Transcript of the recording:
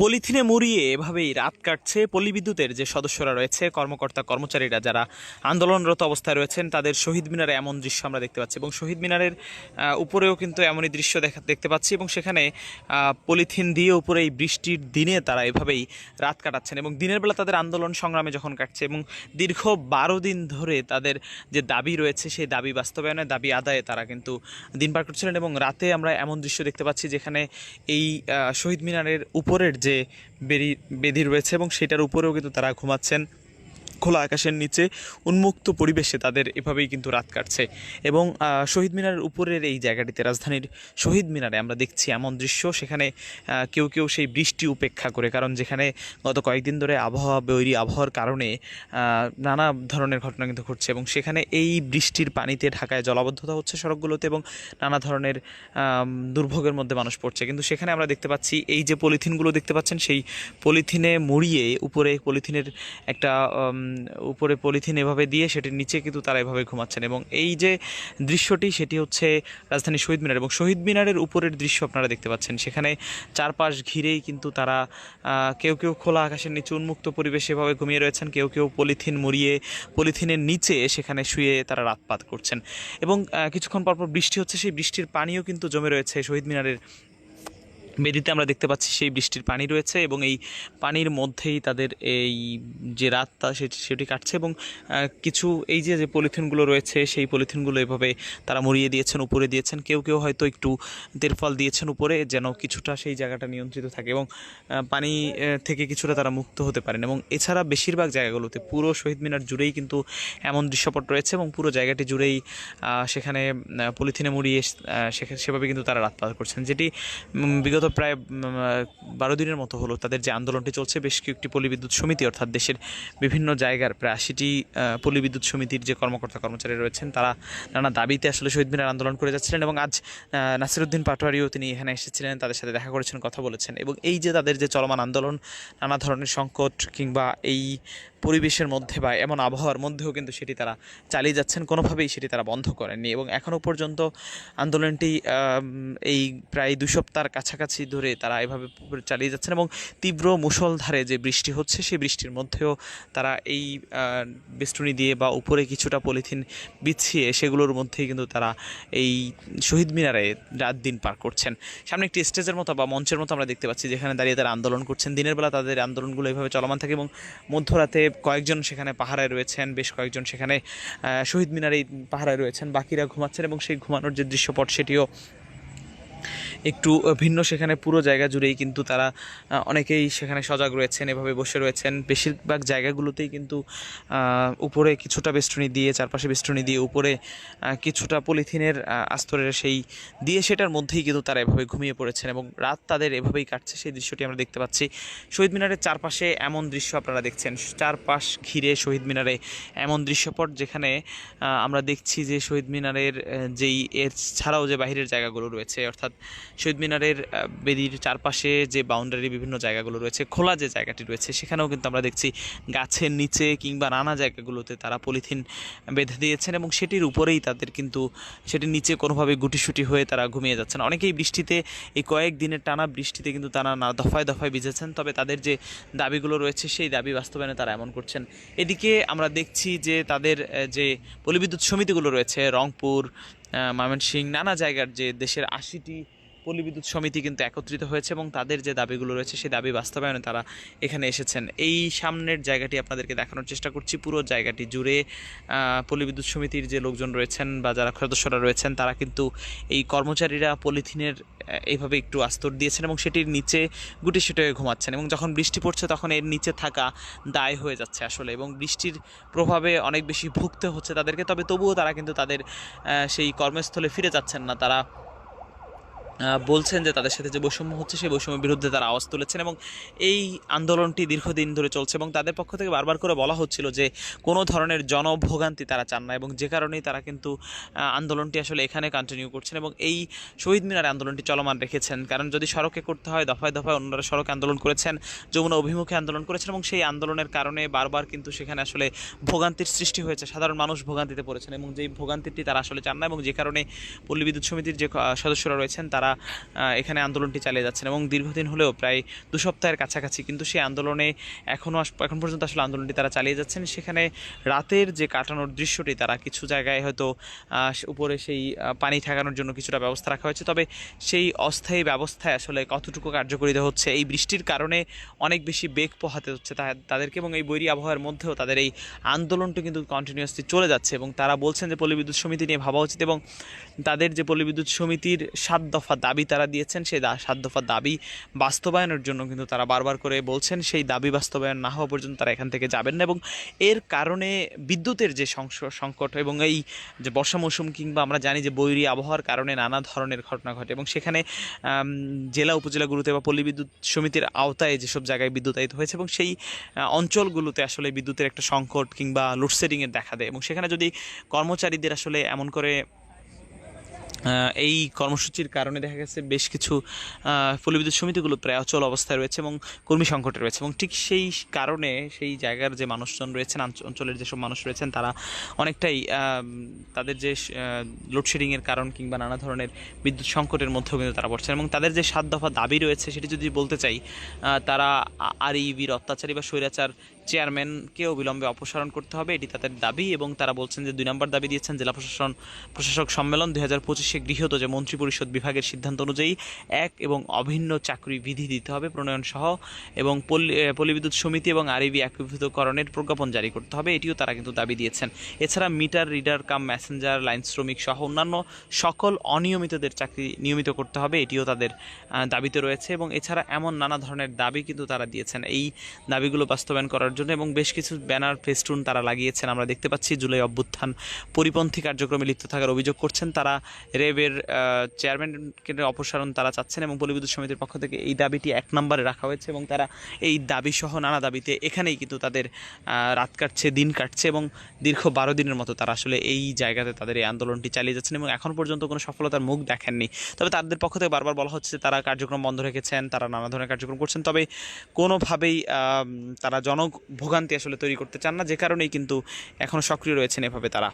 পলিথিনে মুড়িয়ে এভাবেই রাত কাটছে পল্লী বিদ্যুতের যে সদস্যরা রয়েছে, কর্মকর্তা, কর্মচারীরা যারা আন্দোলনরত অবস্থায় রয়েছেন, তাদের শহীদ মিনারে এমন দৃশ্য আমরা দেখতে পাচ্ছি এবং শহীদ মিনারের উপরেও কিন্তু এমনই দৃশ্য দেখা, দেখতে পাচ্ছি এবং সেখানে পলিথিন দিয়ে উপরে এই বৃষ্টির দিনে তারা এভাবেই রাত কাটাচ্ছেন এবং দিনের বেলা তাদের আন্দোলন সংগ্রামে যখন কাটছে এবং দীর্ঘ বারো দিন ধরে তাদের যে দাবি রয়েছে, সেই দাবি বাস্তবায়নের দাবি আদায়ে তারা কিন্তু দিন পার করছিলেন এবং রাতে আমরা এমন দৃশ্য দেখতে পাচ্ছি যেখানে এই শহীদ মিনারের উপরের যে বেরি বেদি রয়েছে এবং সেটার উপরেও কিন্তু তারা ঘুমাচ্ছেন। খোলা আকাশের নিচে উন্মুক্ত পরিবেশে তাদের এভাবেই কিন্তু রাত কাটছে। এবং শহীদ মিনারের উপরের এই জায়গাটিতে রাজধানীর শহীদ মিনারে আমরা দেখছি এমন দৃশ্য। সেখানে কেউ কেউ সেই বৃষ্টি উপেক্ষা করে, কারণ যেখানে গত কয়েকদিন ধরে আবহাওয়া বৈরী আবহাওয়ার কারণে নানা ধরনের ঘটনা কিন্তু ঘটছে এবং সেখানে এই বৃষ্টির পানিতে ঢাকায় জলাবদ্ধতা হচ্ছে সড়কগুলোতে এবং নানা ধরনের দুর্ভোগের মধ্যে মানুষ পড়ছে। কিন্তু সেখানে আমরা দেখতে পাচ্ছি, এই যে পলিথিনগুলো দেখতে পাচ্ছেন, সেই পলিথিনে মুড়িয়ে উপরে পলিথিনের একটা উপরে পলিথিন এভাবে দিয়ে সেটির নিচে কিন্তু তারা এভাবে ঘুমাচ্ছেন। এবং এই যে দৃশ্যটি, সেটি হচ্ছে রাজধানী শহীদ মিনার এবং শহীদ মিনারের উপরের দৃশ্য আপনারা দেখতে পাচ্ছেন। সেখানে চারপাশ ঘিরেই কিন্তু তারা কেউ কেউ খোলা আকাশের নিচে উন্মুক্ত পরিবেশে এভাবে ঘুমিয়ে রয়েছেন, কেউ কেউ পলিথিন মুড়িয়ে পলিথিনের নিচে সেখানে শুয়ে তারা রাতপাত করছেন। এবং কিছুক্ষণ পরপর বৃষ্টি হচ্ছে, সেই বৃষ্টির পানিও কিন্তু জমে রয়েছে শহীদ মিনারের বেদিতে আমরা দেখতে পাচ্ছি সেই বৃষ্টির পানি রয়েছে এবং এই পানির মধ্যেই তাদের এই যে রাতটা সেটি কাটছে এবং কিছু এই যে যে পলিথিনগুলো রয়েছে সেই পলিথিনগুলো এভাবে তারা মুড়িয়ে দিয়েছেন, উপরে দিয়েছেন। কেউ কেউ হয়তো একটু তেরফল দিয়েছেন উপরে যেন কিছুটা সেই জায়গাটা নিয়ন্ত্রিত থাকে এবং পানি থেকে কিছুটা তারা মুক্ত হতে পারেন এবং এছাড়া বেশিরভাগ জায়গাগুলোতে পুরো শহীদ মিনার জুড়েই কিন্তু এমন দৃশ্যপট রয়েছে এবং পুরো জায়গাটি জুড়েই সেখানে পলিথিনে মুড়িয়ে সেভাবে কিন্তু তারা রাত পার করছেন। যেটি বিগত প্রায় বারো দিনের মতো হলো তাদের যে আন্দোলনটি চলছে, বেশ কয়েকটি পল্লী সমিতি, অর্থাৎ দেশের বিভিন্ন জায়গার প্রায় আশিটি পল্লী বিদ্যুৎ সমিতির যে কর্মকর্তা কর্মচারী রয়েছেন, তারা নানা দাবিতে আসলে শহীদ মিনার আন্দোলন করে যাচ্ছিলেন এবং আজ নাসিরুদ্দিন পাটোয়ারিও তিনি এখানে এসেছিলেন, তাদের সাথে দেখা করেছেন, কথা বলেছেন এবং এই যে তাদের যে চলমান আন্দোলন, নানা ধরনের সংকট কিংবা এই পরিবেশের মধ্যে বা এমন আবহাওয়ার মধ্যেও কিন্তু সেটি তারা চালিয়ে যাচ্ছেন, কোনোভাবেই সেটি তারা বন্ধ করেননি। এবং এখনও পর্যন্ত আন্দোলনটি এই প্রায় দু সপ্তাহের কাছাকাছি ধরে তারা এভাবে চালিয়ে যাচ্ছেন এবং তীব্র মুষলধারে যে বৃষ্টি হচ্ছে, সেই বৃষ্টির মধ্যেও তারা এই বেষ্টনী দিয়ে বা উপরে কিছুটা পলিথিন বিছিয়ে সেগুলোর মধ্যেই কিন্তু তারা এই শহীদ মিনারে রাত দিন পার করছেন। সামনে একটি স্টেজের মতো বা মঞ্চের মতো আমরা দেখতে পাচ্ছি, যেখানে দাঁড়িয়ে তারা আন্দোলন করছেন। দিনের বেলা তাদের আন্দোলনগুলো এভাবে চলমান থাকে এবং মধ্যরাতে কয়েকজন সেখানে পাহারায় রয়েছেন, বেশ কয়েকজন সেখানে শহীদ মিনারে পাহারায় রয়েছেন, বাকিরা ঘুমাচ্ছেন এবং সেই ঘুমানোর যে দৃশ্যপট সেটিও একটু ভিন্ন সেখানে পুরো জায়গা জুড়েই কিন্তু তারা অনেকেই সেখানে সজাগ রয়েছেন, এভাবে বসে রয়েছেন। বেশিরভাগ জায়গাগুলোতেই কিন্তু উপরে কিছুটা বেষ্টনী দিয়ে, চারপাশে বেষ্টনী দিয়ে উপরে কিছুটা পলিথিনের আস্তরের সেই দিয়ে সেটার মধ্যেই কিন্তু তারা এভাবে ঘুমিয়ে পড়েছেন এবং রাত তাদের এভাবেই কাটছে। সেই দৃশ্যটি আমরা দেখতে পাচ্ছি। শহীদ মিনারের চারপাশে এমন দৃশ্য আপনারা দেখছেন। চারপাশ ঘিরে শহীদ মিনারে এমন দৃশ্যপট যেখানে আমরা দেখছি যে শহীদ মিনারের যেই, এর ছাড়াও যে বাইরের জায়গাগুলো রয়েছে, অর্থাৎ শহীদ মিনারের বেদির চারপাশে যে বাউন্ডারি বিভিন্ন জায়গাগুলো রয়েছে, খোলা যে জায়গাটি রয়েছে, সেখানেও কিন্তু আমরা দেখছি গাছের নিচে কিংবা নানা জায়গাগুলোতে তারা পলিথিন বেঁধে দিয়েছেন এবং সেটির উপরেই তাদের কিন্তু, সেটির নিচে কোনোভাবে গুটিসুটি হয়ে তারা ঘুমিয়ে যাচ্ছেন। অনেকেই বৃষ্টিতে, এই কয়েক দিনের টানা বৃষ্টিতে কিন্তু তারা না, দফায় দফায় ভিজেছেন, তবে তাদের যে দাবিগুলো রয়েছে, সেই দাবি বাস্তবায়নে তারা এমন করছেন। এদিকে আমরা দেখছি যে তাদের যে পলিবিদ্যুৎ সমিতিগুলো রয়েছে, রংপুর ময়মনসিংহ নানা জায়গার যে দেশের আশিটি পল্লীবিদ্যুৎ সমিতি কিন্তু একত্রিত হয়েছে এবং তাদের যে দাবিগুলো রয়েছে সেই দাবি বাস্তবায়নে তারা এখানে এসেছেন। এই সামনের জায়গাটি আপনাদেরকে দেখানোর চেষ্টা করছি। পুরো জায়গাটি জুড়ে আহ, পল্লীবিদ্যুৎ সমিতির যে লোকজন রয়েছেন বা যারা সদস্যরা রয়েছেন তারা কিন্তু এই কর্মচারীরা পলিথিনের এইভাবে একটু আস্তর দিয়েছেন এবং সেটির নিচে গুটি সেটে ঘুমাচ্ছেন এবং যখন বৃষ্টি পড়ছে তখন এর নিচে থাকা দায় হয়ে যাচ্ছে আসলে এবং বৃষ্টির প্রভাবে অনেক বেশি ভুগতে হচ্ছে তাদেরকে। তবে তবুও তারা কিন্তু তাদের সেই কর্মস্থলে ফিরে যাচ্ছেন না। তারা বলছেন যে তাদের সাথে যে বৈষম্য হচ্ছে, সেই বৈষম্যের বিরুদ্ধে তারা আওয়াজ তুলেছেন এবং এই আন্দোলনটি দীর্ঘদিন ধরে চলছে এবং তাদের পক্ষ থেকে বারবার করে বলা হচ্ছিল যে কোনো ধরনের জনভোগান্তি তারা চান না এবং যে কারণেই তারা কিন্তু আন্দোলনটি আসলে এখানে কন্টিনিউ করছেন এবং এই শহীদ মিনার আন্দোলনটি চলমান রেখেছেন। কারণ যদি সড়কে করতে হয়, দফায় দফায় অন্যরা সড়কে আন্দোলন করেছেন, যমুনা অভিমুখে আন্দোলন করেছেন এবং সেই আন্দোলনের কারণে বারবার কিন্তু সেখানে আসলে ভোগান্তির সৃষ্টি হয়েছে। সাধারণ মানুষ ভোগান্তিতে পড়েছেন এবং যেই ভোগান্তিটি তারা আসলে চান না এবং যে কারণে পল্লী বিদ্যুৎ সমিতির যে সদস্যরা রয়েছেন তারা তারা এখানে আন্দোলনটি চালিয়ে যাচ্ছেন এবং দীর্ঘদিন হলেও প্রায় দু সপ্তাহের কাছাকাছি কিন্তু সেই আন্দোলনে এখনও এখন পর্যন্ত আসলে আন্দোলনটি তারা চালিয়ে যাচ্ছেন। সেখানে রাতের যে কাটানোর দৃশ্যটি, তারা কিছু জায়গায় হয়তো উপরে সেই পানি ঠেকানোর জন্য কিছুটা ব্যবস্থা রাখা হয়েছে। তবে সেই অস্থায়ী ব্যবস্থায় আসলে কতটুকু কার্যকরিতা হচ্ছে, এই বৃষ্টির কারণে অনেক বেশি বেগ পোহাতে হচ্ছে তাদেরকে এবং এই বৈরী আবহাওয়ার মধ্যেও তাদের এই আন্দোলনটি কিন্তু কন্টিনিউয়াসলি চলে যাচ্ছে এবং তারা বলছেন যে পল্লী বিদ্যুৎ সমিতি নিয়ে ভাবা উচিত এবং তাদের যে পল্লী বিদ্যুৎ সমিতির সাত দফা দাবি তারা দিয়েছেন, সেই সাত দাবি বাস্তবায়নের জন্য কিন্তু তারা বারবার করে বলছেন, সেই দাবি বাস্তবায়ন না হওয়া পর্যন্ত তারা এখান থেকে যাবেন না। এবং এর কারণে বিদ্যুতের যে সংকট এবং এই যে বর্ষা মৌসুম কিংবা আমরা জানি যে বৈরী আবহাওয়ার কারণে নানা ধরনের ঘটনা ঘটে এবং সেখানে জেলা উপজেলাগুলোতে বা পল্লী বিদ্যুৎ সমিতির আওতায় যেসব জায়গায় বিদ্যুতায়িত হয়েছে এবং সেই অঞ্চলগুলোতে আসলে বিদ্যুতের একটা সংকট কিংবা লোডশেডিংয়ের দেখা দেয়। এবং সেখানে যদি কর্মচারীদের আসলে এমন করে এই কর্মসূচির কারণে দেখা গেছে বেশ কিছু পল্লী সমিতিগুলো প্রায় অচল অবস্থায় রয়েছে এবং কর্মী সংকটে রয়েছে। এবং ঠিক সেই কারণে সেই জায়গার যে মানুষজন রয়েছেন অঞ্চলের যেসব মানুষ রয়েছেন, তারা অনেকটাই তাদের যে লোডশেডিংয়ের কারণ কিংবা নানা ধরনের বিদ্যুৎ সংকটের মধ্যেও কিন্তু তারা পড়ছেন। এবং তাদের যে সাত দফা দাবি রয়েছে, সেটি যদি বলতে চাই তারা আর ইবির অত্যাচারী বা স্বৈরাচার চেয়ারম্যানকে অবিলম্বে অপসারণ করতে হবে এটি তাদের দাবি এবং তারা বলছেন যে দুই নম্বর দাবি দিয়েছেন জেলা প্রশাসন প্রশাসক সম্মেলন দুই হাজার পঁচিশে গৃহীত যে মন্ত্রিপরিষদ বিভাগের সিদ্ধান্ত অনুযায়ী এক এবং অভিন্ন চাকরি বিধি দিতে হবে প্রণয়ন সহ এবং আহ, সমিতি এবং আরইবি একীভূতকরণের প্রজ্ঞাপন জারি করতে হবে এটিও তারা কিন্তু দাবি দিয়েছেন। এছাড়া meter reader cum messenger line শ্রমিক সহ অন্যান্য সকল অনিয়মিতদের চাকরি নিয়মিত করতে হবে এটিও তাদের দাবিতে রয়েছে এবং এছাড়া এমন নানা ধরনের দাবি কিন্তু তারা দিয়েছেন। এই দাবিগুলো বাস্তবায়ন করার জন্য এবং বেশ কিছু ব্যানার, ফেস্টুন তারা লাগিয়েছেন। আমরা দেখতে পাচ্ছি জুলাই অভ্যুত্থান পরিপন্থী কার্যক্রমে লিপ্ত থাকার অভিযোগ করছেন। তারা রেবের চেয়ারম্যানকে অপসারণ তারা চাচ্ছেন এবং পল্লী বিদ্যুৎ সমিতির পক্ষ থেকে এই দাবিটি এক নম্বরে রাখা হয়েছে এবং তারা এই দাবি সহ নানা দাবিতে এখানেই কিন্তু তাদের রাত কাটছে, দিন কাটছে এবং দীর্ঘ বারো দিনের মতো তারা আসলে এই জায়গাতে তাদের এই আন্দোলনটি চালিয়ে যাচ্ছেন এবং এখন পর্যন্ত কোনো সফলতার মুখ দেখেননি। তবে তাদের পক্ষ থেকে বারবার বলা হচ্ছে তারা কার্যক্রম বন্ধ রেখেছেন, তারা নানা ধরনের কার্যক্রম করছেন। তবে কোনোভাবেই তারা তারা জনভোগান্তি আসলে তৈরি করতে চান না যে কারণেই কিন্তু এখনও সক্রিয় রয়েছেন এভাবে তারা।